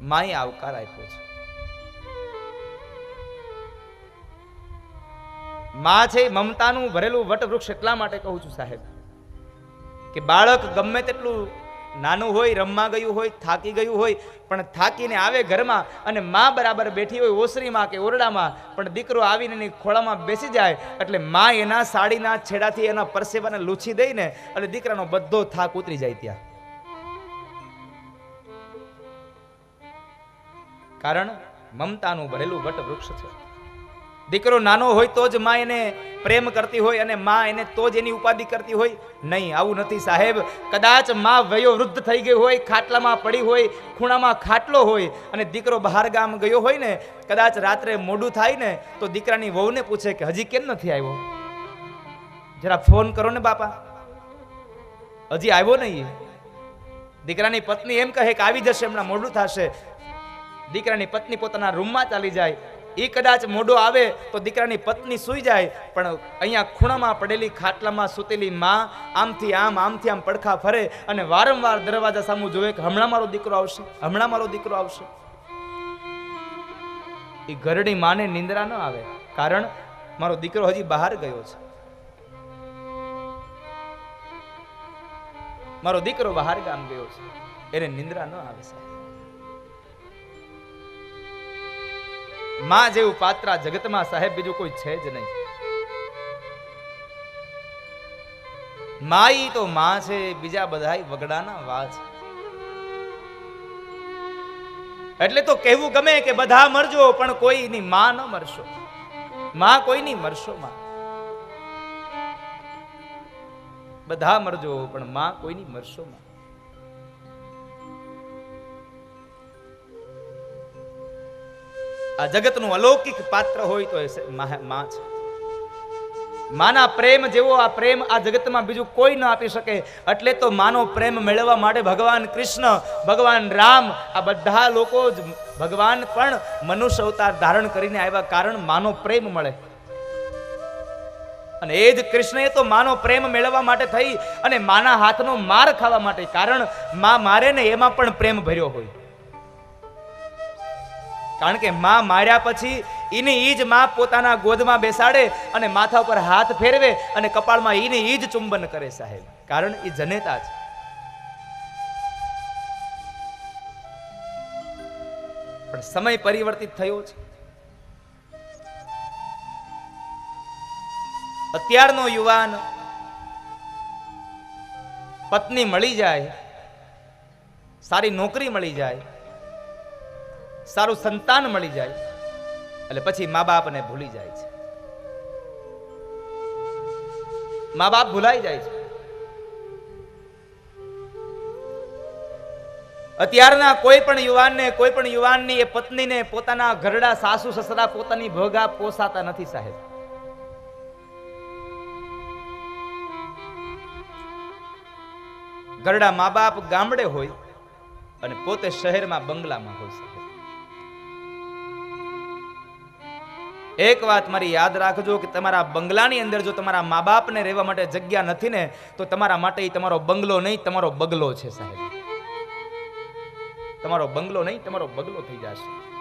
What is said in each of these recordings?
માએ આવકાર આપ્યો છે. મા છે મમતાનું ભરેલું વટવૃક્ષ એટલા માટે કહું છું સાહેબ, કે બાળક ગમે તેટલું નાનું હોય, રમવા ગયું હોય, થાકી ગયું હોય, પણ થાકીને આવે ઘરમાં અને માં બરાબર બેઠી હોય ઓસરીમાં કે ઓરડામાં, પણ દીકરો આવીને એની ખોળામાં બેસી જાય, એટલે માં એના સાડીના છેડાથી એના પરસેવાને લૂછી દઈને અને દીકરાનો બધો થાક ઉતરી જાય ત્યાં. કારણ મમતાનું ભરેલું વટવૃક્ષ છે. દીકરો નાનો હોય તો જ માં એને પ્રેમ કરતી હોય અને માં એને તો જ એની ઉપાધિ કરતી હોય. નહીં, આવું નથી સાહેબ. કદાચમાં વયો વૃદ્ધ થઈ ગઈ હોય, ખાટલામાં પડી હોય, ખૂણામાં ખાટલો હોય અને દીકરો બહાર ગામ ગયો હોય ને, કદાચ રાત્રે મોડું થાય ને, તો દીકરાની વહુને પૂછે કે, હજી કેમ નથી આવ્યો? જરા ફોન કરો ને, બાપા. હજી આવ્યો નહીં. દીકરાની પત્ની એમ કહે કે, આવી જશે, હમણાં મોડું થશે. દીકરાની પત્ની પોતાના રૂમમાં ચાલી જાય. એ કદાચ મોડો આવે તો દીકરાની પત્ની સૂઈ જાય, પણ અહીંયા ખૂણામાં પડેલી ખાટલામાં સૂતેલી માં આમથી આમ આમથી આમ પડખા ફરે અને વારંવાર દરવાજા સામું જોવે કે હમણાં મારો દીકરો આવશે, હમણાં મારો દીકરો આવશે. એ ઘરડી માને નિંદ્રા ન આવે, કારણ મારો દીકરો હજી બહાર ગયો છે. મારો દીકરો બહાર ગામ ગયો છે, એને નિંદ્રા ન આવે સાહેબ. માં જેવું પાત્ર જગતમાં સાહેબ, બીજું કોઈ છે જ નહીં. માઈ તો માં છે, બીજા બધા વગડાના વા છે. એટલે તો કહેવું ગમે કે બધા મરજો, પણ કોઈની માં ન મરશો. માં કોઈની મરશો માં? બધા મરજો, પણ માં કોઈની મરશો માં? આ જગતનું અલૌકિક પાત્ર હોય તો એ મા છે. માના પ્રેમ જેવો આ પ્રેમ આ જગતમાં બીજું કોઈ ન આપી શકે. એટલે તો માનો પ્રેમ મેળવવા માટે ભગવાન કૃષ્ણ, ભગવાન રામ, આ બધા લોકો જ ભગવાન પણ મનુષ્ય અવતાર ધારણ કરીને આવ્યા કારણ માનો પ્રેમ મળે. અને એ જ કૃષ્ણએ તો માનો પ્રેમ મેળવવા માટે થઈ અને માના હાથનો માર ખાવા માટે. કારણમાં મારે ને એમાં પણ પ્રેમ ભર્યો હોય. કારણ કે માં માર્યા પછી એની ઈ જ માં પોતાના ગોદમાં બેસાડે અને માથા ઉપર હાથ ફેરવે અને કપાળમાં એની ઈ જ ચુંબન કરે સાહેબ. કારણ એ જનેતા છે. પણ સમય પરિવર્તિત થયો છે. અત્યારનો યુવાન પત્ની મળી જાય, સારી નોકરી મળી જાય સારું સંતાન મળી જાય એટલે પછી મા બાપને ભૂલી જાય છે. મા બાપ ભૂલાઈ જાય છે. અત્યારના કોઈ પણ યુવાનને, કોઈ પણ યુવાનની એ પત્નીને પોતાના ઘરડા સાસુ, સસરા પોતાની ભોગા પોસાતા નથી સાહેબ. ઘરડા મા બાપ ગામડે હોય અને પોતે શહેરમાં બંગલામાં હોય સાહેબ. એક વાત મારી યાદ રાખજો કે તમારા બંગલાની અંદર જો તમારા મા બાપને રહેવા માટે જગ્યા નથી ને, તો તમારા માટે તમારો બંગલો નહીં, તમારો બગલો છે સાહેબ. તમારો બંગલો નહીં, તમારો બગલો થઈ જશે.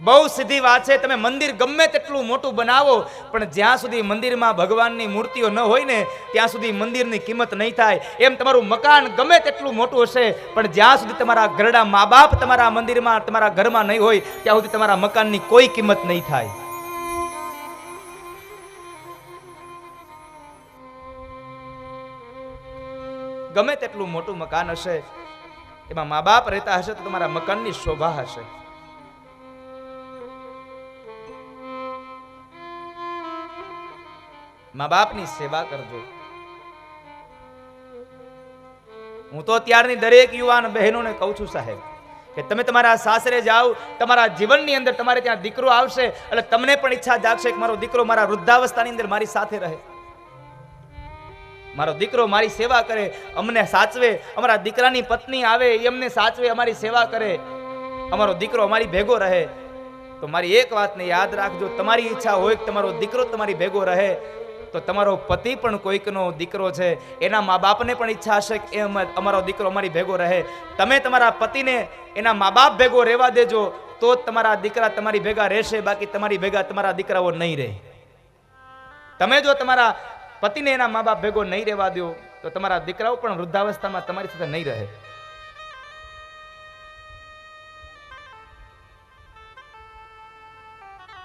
બહુ સીધી વાત છે, તમે મંદિર ગમે તેટલું મોટું બનાવો, પણ જ્યાં સુધી મંદિરમાં ભગવાનની મૂર્તિઓ ન હોય ને, ત્યાં સુધી મંદિરની કિંમત નહીં થાય. એમ તમારું મકાન ગમે તેટલું મોટું હશે, પણ જ્યાં સુધી તમારા ઘરડા મા બાપ તમારા મંદિરમાં, તમારા ઘરમાં નહીં હોય, ત્યાં સુધી તમારા મકાનની કોઈ કિંમત નહીં થાય. ગમે તેટલું મોટું મકાન હશે, એમાં મા બાપ રહેતા હશે તો તમારા મકાનની શોભા હશે. મા બાપની સેવા કરજો. હું તો અત્યારની દરેક યુવાન બહેનોને કહું છું સાહેબ, કે તમે તમારા સાસરે જાઓ, તમારા જીવનની અંદર તમારે ત્યાં દીકરો આવશે, એટલે તમને પણ ઈચ્છા જાગશે કે મારો દીકરો મારા વૃદ્ધાવસ્થાની અંદર મારી સાથે રહે. મારો દીકરો મારી સેવા કરે, અમને સાચવે, અમારા દીકરાની પત્ની આવે, એ અમને સાચવે, અમારી સેવા કરે. અમારો દીકરો અમારી ભેગો રહે. તો મારી એક વાતને યાદ રાખજો, તમારી ઈચ્છા હોય કે તમારો દીકરો તમારી ભેગો રહે. તો તમારો પતિ પણ કોઈકનો દીકરો છે, એના મા બાપને પણ ઈચ્છા હશે કે અમારો દીકરો અમારી ભેગો રહે. તમે તમારા પતિને એના મા બાપ ભેગો રહેવા દેજો, તો તમારા દીકરા તમારી ભેગા રહેશે, બાકી તમારી ભેગા તમારા દીકરાઓ નહીં રહે. તમે જો તમારા પતિને એના મા બાપ ભેગો નહીં રહેવા દો, તો તમારા દીકરાઓ પણ વૃદ્ધાવસ્થામાં તમારી સાથે નહીં રહે.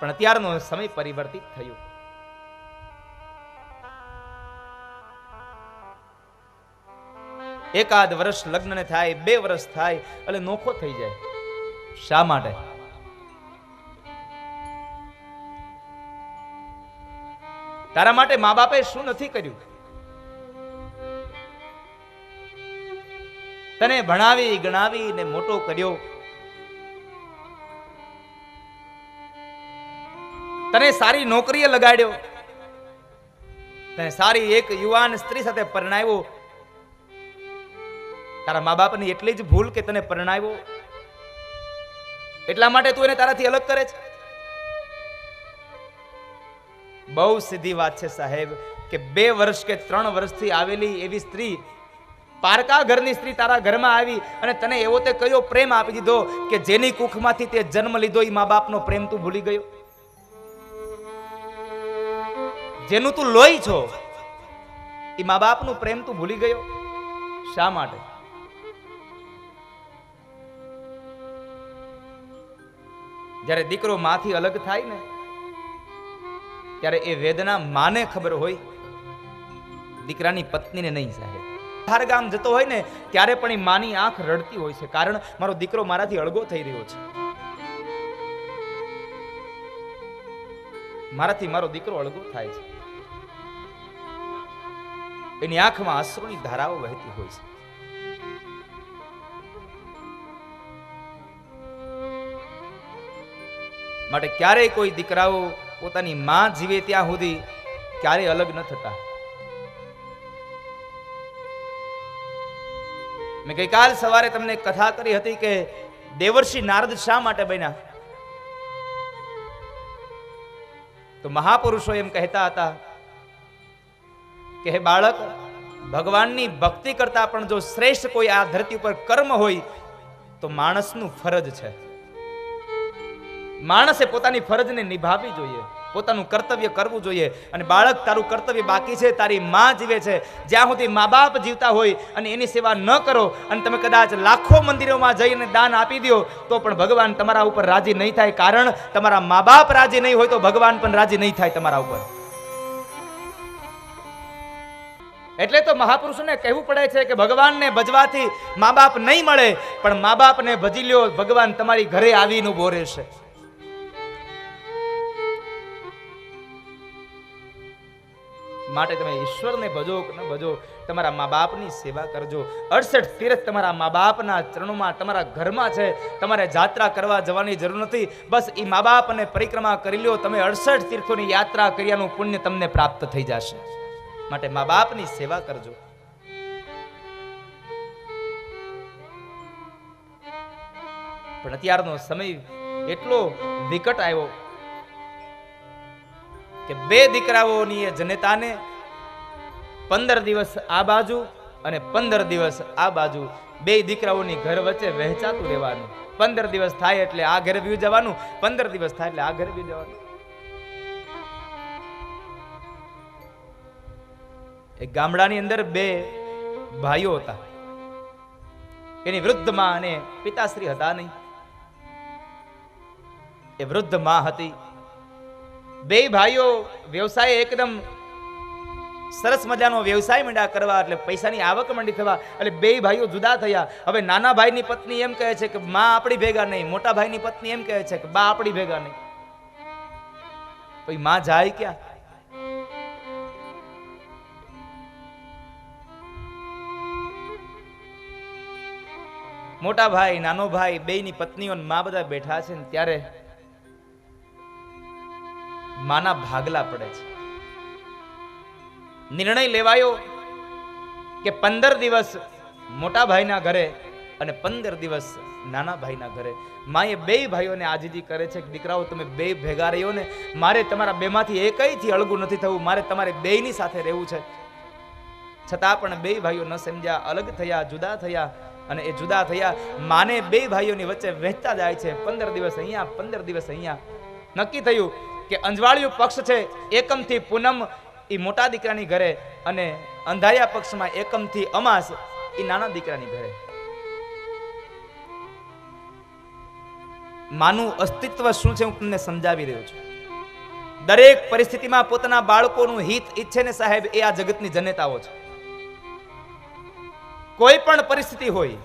પણ અત્યારનો સમય પરિવર્તિત થયો. એકાદ વર્ષ લગ્નને થાય, બે વર્ષ થાય, એટલે નોખો થઈ જાય. શા માટે? તારા માટે મા બાપે શું નથી કર્યું? તને ભણાવી ગણાવી ને મોટો કર્યો. તને સારી નોકરીએ લગાડ્યો. તને સારી એક યુવાન સ્ત્રી સાથે પરણાવ્યો. તારા મા બાપની એટલી જ ભૂલ કે તને પરણાવ્યો. એટલા માટે તું એને તારાથી અલગ કરે છે. બહુ સીધી વાત છે સાહેબ કે બે વર્ષ કે ત્રણ વર્ષથી આવેલી એવી સ્ત્રી, પારકા ઘરની સ્ત્રી તારા ઘરમાં આવી અને તને એવો તે કયો પ્રેમ આપી દીધો કે જેની કુખમાંથી તે જન્મ લીધો એ મા બાપનો પ્રેમ તું ભૂલી ગયો? જેનું તું લોહી છો એ મા બાપનું પ્રેમ તું ભૂલી ગયો? શા માટે? જ્યારે દીકરો માથી અલગ થાય ને, ત્યારે એ વેદના માને ખબર હોય. દીકરાની પત્નીને નહીં સાહેબ બહાર જતો હોય ને, ત્યારે પણ એ માની આંખ રડતી હોય છે. કારણ મારો દીકરો મારાથી અળગો થઈ રહ્યો છે. મારાથી મારો દીકરો અળગો થાય છે. એની આંખમાં અશ્રુની ધારાઓ વહેતી હોય છે. માટે ક્યારેય કોઈ દીકરાઓ પોતાની માં જીવે ત્યાં સુધી ક્યારેય અલગ ન થતા. મેં ગઈકાલ સવારે તમને કથા કરી હતી કે દેવર્ષિ નારદ શા માટે બન્યા? તો મહાપુરુષો એમ કહેતા હતા કે હે બાળક, ભગવાનની ભક્તિ કરતા પણ જો શ્રેષ્ઠ કોઈ આ ધરતી ઉપર કર્મ હોય, તો માણસનું ફરજ છે. માણસે પોતાની ફરજને નિભાવવી જોઈએ. પોતાનું કર્તવ્ય કરવું જોઈએ. અને બાળક તારું કર્તવ્ય બાકી છે, તારી માં જીવે છે. જ્યાં સુધી મા બાપ જીવતા હોય અને એની સેવા ન કરો અને તમે કદાચ લાખો મંદિરોમાં જઈને દાન આપી દો, તો પણ ભગવાન તમારા ઉપર રાજી નહીં થાય. કારણ તમારા મા બાપ રાજી નહીં હોય તો ભગવાન પણ રાજી નહીં થાય તમારા ઉપર. એટલે તો મહાપુરુષોને કહેવું પડે છે કે ભગવાનને ભજવાથી મા બાપ નહીં મળે, પણ મા બાપને ભજી લ્યો, ભગવાન તમારી ઘરે આવીને ઊભો રહેશે. માટે તમે ઈશ્વરને ભજો કે ન ભજો. તમારા મા બાપની સેવા કરજો. અડસઠ તીર્થ તમારા મા બાપના ચરણોમાં, તમારા ઘરમાં છે. તમારે જાત્રા કરવા જવાની જરૂર નથી. બસ એ મા બાપને પરિક્રમા કરી લ્યો. તમે અડસઠ તીર્થોની યાત્રા કર્યાનું પુણ્ય તમને પ્રાપ્ત થઈ જશે. માટે મા બાપની સેવા કરજો. પણ અત્યારનો સમય એટલો વિકટ આવ્યો. કે બે દીકરાઓની એ જનેતાને પંદર દિવસ આ બાજુ અને પંદર દિવસ આ બાજુ બે દીકરાઓની ઘર વચ્ચે વહેંચાતું રહેવાનું. પંદર દિવસ થાય એટલે આ ઘરે વ્યુ જવાનું, પંદર દિવસ થાય એટલે આ ઘરે વ્યુ જવાનું. એક ગામડાની અંદર બે ભાઈઓ હતા. એની વૃદ્ધમાં અને પિતાશ્રી હતા નહીં. એ વૃદ્ધમાં હતી. બે ભાઈઓ વ્યવસાય એકદમ સરસ મજાનો વ્યવસાય મંડ્યા કરવા એટલે પૈસાની આવક મંડી થવા એટલે બે ભાઈઓ જુદા થયા. હવે નાના ભાઈની પત્ની એમ કહે છે કે માં આપણી ભેગા નહીં, મોટા ભાઈની પત્ની એમ કહે છે કે બા આપણી ભેગા નહીં. પછી માં જાય ક્યાં? મોટા ભાઈ, નાનો ભાઈ બેની પત્નીઓ મા બધા બેઠા છે ને ત્યારે માના ભાગલા પડે છે. નિર્ણય લેવાયો કે પંદર દિવસ મોટા ભાઈના ઘરે અને પંદર દિવસ નાના ભાઈના ઘરે. માએ બે ભાઈઓને આજીજી કરે છે કે દીકરાઓ, તમે બે ભેગા રહ્યો ને, મારે તમારા બેમાંથી એકયથી અળગું નથી થવું, મારે તમારે બેયની સાથે રહેવું છે. છતાં પણ બે ભાઈઓ ન સમજ્યા, અલગ થયા, જુદા થયા અને એ જુદા થયા. માને બે ભાઈઓની વચ્ચે વહેતા જાય છે. પંદર દિવસ અહીંયા, પંદર દિવસ અહીંયા. નક્કી થયું કે અંજવાળિયું પક્ષ છે, એકમથી પૂનમ એ મોટા દીકરાની ઘરે અને અંધારિયા પક્ષમાં એકમથી અમાસ એ નાના દીકરાની ઘરે. માનું અસ્તિત્વ શું છે હું તમને સમજાવી રહ્યો છું. દરેક પરિસ્થિતિમાં પોતાના બાળકોનું હિત ઈચ્છે ને સાહેબ એ આ જગતની જનેતાઓ છે. કોઈ પણ પરિસ્થિતિ હોય